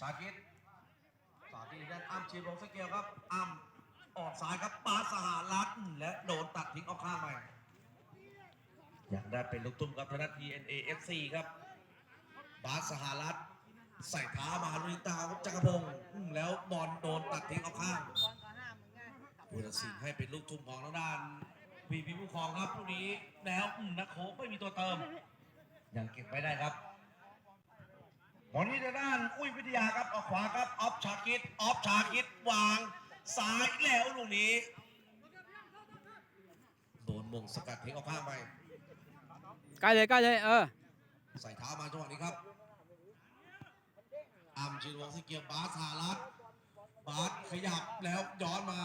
ชาคิดสาธิตด้านอ้ำชีลงสเกลครับอ้ำออกซ้ายครับปาสหรัฐและโดนตัดทิ้งออกข้างไปอยากได้เป็นลูกตุ้มครับธนัท DNA FC ครับบาสสหรัฐใส่เท้ามาลุยตาจักรพงศ์แล้วบอลโดนตัดทิ้งออกข้างผู้ตัดสินให้เป็นลูกทุ่มของทางด้านพีพีผู้ครองครับลูกนี้แล้วนักโคไม่มีตัวเติมยังเก็บไว้ได้ครับ วันนี้ทางด้านอุ้ยวิทยาครับออกขวาครับออฟชาคิดออฟชาคิดวางซ้ายแล้วลูกนี้โดนมงสกัดทิ้งออกข้างไปใกล้เลยใกล้เลยเออใส่เท้ามาจังหวะนี้ครับอัมชินวงศ์สเกียร์บาสสหรัฐบาสขยับแล้วย้อนมา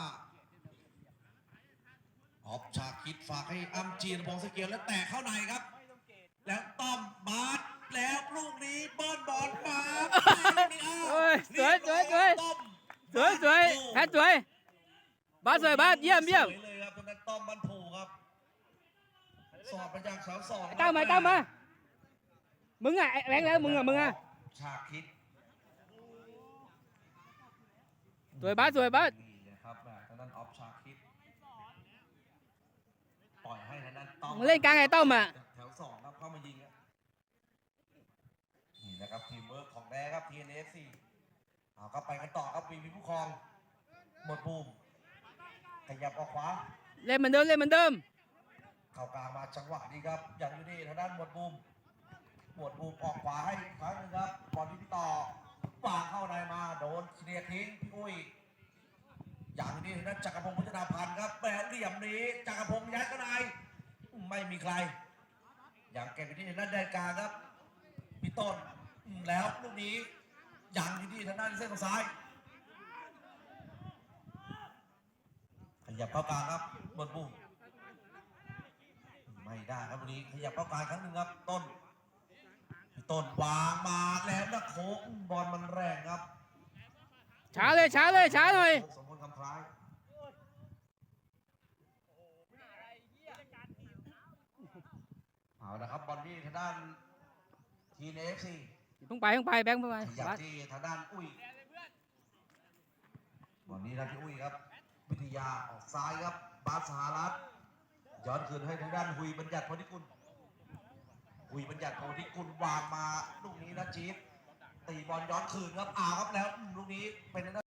ออฟชาคิดฝากให้อัมจีนวงศ์สเกียร์แล้วแตะเข้าในครับ แล้วต้อมบาสแล้วลูกนี้เบิ้ลบอลมา เอ้ยสวยสวยสวย ต้อม สวย สวยแพทสวย บาสสวยบาสเยี่ยมเยี่ยมสวยเลยครับตรงนั้นต้อมบันผูครับ สอดมาจากเสาสองตั้งมาตั้งมา มึงอะไอ้แรงแล้วมึงอะมึงอะชาคิดสวยบาสสวยบาสนี่นะครับแหม่ทางด้านออฟชาคิด ปล่อยให้ทางด้านต้อมมึงเล่นกลางไอ้ต้อมอะแถวสองครับเข้ามายิงอะนี่นะครับทีมเวิร์กของแดครับ TNFC เอาครับไปกันต่อครับวีพีผู้ครอง หมดบูมขยับออกขวา เล่นเหมือนเดิมเล่นเหมือนเดิม เข้ากลางมาจังหวะนี้ครับอย่างอยู่นี่ทางด้านหมวดบูมหมวดบูมออกขวาให้อีกครั้งหนึงครับบอลที่พี่ต่อวางเข้าในมาโดนเคลียร์ทิ้งพี่อุ้ยอย่างอยู่นี่ทางด้านจักรพงศ์พุทธนาพันธ์ครับแบบเหลี่ยมนี้จักรพงศ์ยัดเข้าในไม่มีใคร อย่างเก็บไปที่ทางด้านแดนกลางครับพี่ต้นอืมแล้วลูกนี้อย่างอยู่ที่ทางด้านเส้นทางซ้าย ยับเข้ากลางครับหมวดบูมไม่ได้ครับวันนี้ขยับเข้ากลางครั้งหนึ่งครับต้นพี่ต้นวางมาแล้วนะโค้งบอลมันแรงครับช้าเลยช้าเลยช้าหน่อยสมบูรณ์คำคล้ายเอาละครับบอลที่ทางด้านทีเอฟซีเพิ่งไปเพิ่งไปแบงค์เพิ่งไปขยับบาสที่ทางด้านอุ้ยบอลนี้ทางที่อุ้ยครับวิท ยาออกซ้ายครับ บาสสหรัฐย้อนคืนให้ทางด้านหุยบัญญัติพอนิกุลหุยบัญญัติพอนิกุลวางมาลูกนี้นะจี๊ดตีบอลย้อนคืนครับอ้าวครับแล้วลูกนี้เป็น